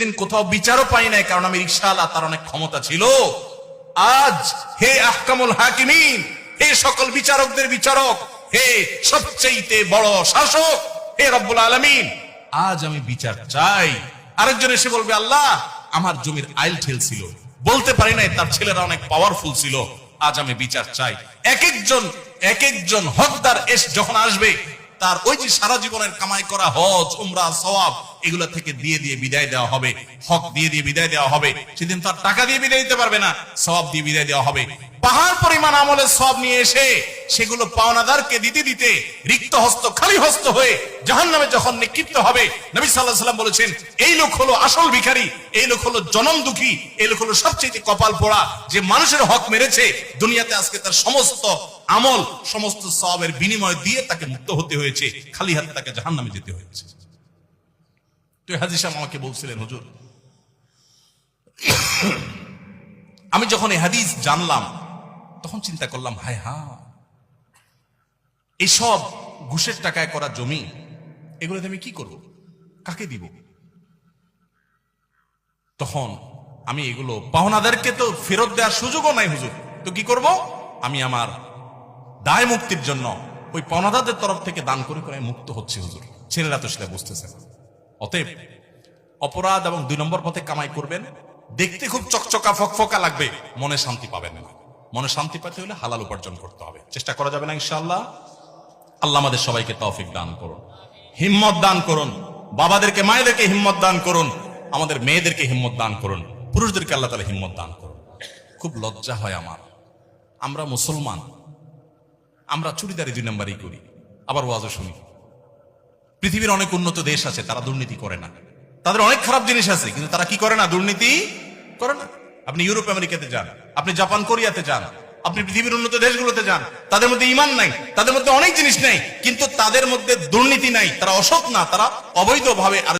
দিন কোথাও বিচারও পাই নাই, কারণ আমি রিক্সাওয়ালা তার অনেক ক্ষমতা ছিল। আজ হে আহকামুল হাকিমিন, হে সকল বিচারকদের বিচারক, হে সবচেয়ে বড় শাসক, হে রব্বুল আলমিন, আজ আমি বিচার চাই। আরেকজন এসে বলবে, আল্লাহ, আমার জমির আইল ঠেল ছিল। বলতে পারি নাই, তার ছেলেরা অনেক পাওয়ারফুল ছিল। আজ আমি বিচার চাই। এক একজন এক একজন হকদার এস যখন আসবে, তার ওই যে সারা জীবনের কামাই করা হজ, উমরা, সওয়াব এগুলা থেকে দিয়ে দিয়ে বিদায় দেওয়া হবে। হক দিয়ে দিয়ে বিদায় দেওয়া হবে। সেদিন তার টাকা দিয়ে বিদায় দিতে পারবে না। সওয়াব দিয়ে বিদায় দেওয়া হবে। পাহাড় পরিমাণ আমলের সব নিয়ে এসে সেগুলো পাওনাদারকে দিতে দিতে রিক্ত হস্ত খালি হস্ত হয়ে জাহান নামে যখন নিক্ষিপ্ত হবে, নবী সাল্লাহ সাল্লাম বলেছেন, এই লোক হলো আসল ভিখারি, এই লোক হলো জনম দুঃখী, এই লোক হলো সবচেয়ে কপাল পোড়া যে মানুষের হক মেরেছে। দুনিয়াতে আজকে তার সমস্ত আমল, সমস্ত সবের বিনিময় দিয়ে তাকে মুক্ত হতে হয়েছে। খালি হাতে তাকে জাহান নামে যেতে হয়েছে। তো হাজির সাহেব আমাকে বলছিলেন, হুজুর। আমি যখন এই হাদিস জানলাম, তখন চিন্তা করলাম, হায় হা এইসব ঘুষের টাকায় করা জমি, এগুলোতে আমি কি করব? কাকে দিব? তখন আমি এগুলো পাওনাদেরকে তো ফেরত দেওয়ার সুযোগও নাই, হুজুর। তো কি করব? আমি আমার দায় মুক্তির জন্য ওই পাওনাদারদের তরফ থেকে দান করে করে মুক্ত হচ্ছে, হুজুর। ছেলেরা তো সেটা বুঝতেছে না। অতএব অপরাধ এবং দুই নম্বর পথে কামাই করবেন। দেখতে খুব চকচকা, ফকফকা লাগবে। মনে শান্তি পাবেন না। মনে শান্তি পেতে হলে হালাল উপার্জন করতে হবে। চেষ্টা করা যাবে না, ইনশাআল্লাহ। আল্লাহ আমাদের সবাইকে তৌফিক দান করুন। হিম্মত দান করুন। বাবাদেরকে, মায়েদেরকে হিম্মত দান করুন। আমাদের মেয়েদেরকে হিম্মত দান করুন। পুরুষদেরকে আল্লাহ তালা হিম্মত দান করুন। খুব লজ্জা হয় আমার। আমরা মুসলমান। আমরা চুড়িদারি দুই নাম্বারই করি। আবার ওয়াজও শুনি। পৃথিবীর অনেক উন্নত দেশ আছে, তারা দুর্নীতি করে না। তাদের অনেক খারাপ জিনিস আছে, কিন্তু তারা কি করে না? দুর্নীতি করে না। আপনি ইউরোপ, আমেরিকাতে যান, আপনি জাপান, কোরিয়াতে যান, আপনি পৃথিবীর উন্নত দেশগুলোতে যান, তাদের মধ্যে ইমান নাই, তাদের মধ্যে অনেক জিনিস নাই, কিন্তু তাদের মধ্যে দুর্নীতি নাই, তারা অসৎ না, তারা অবৈধভাবে আর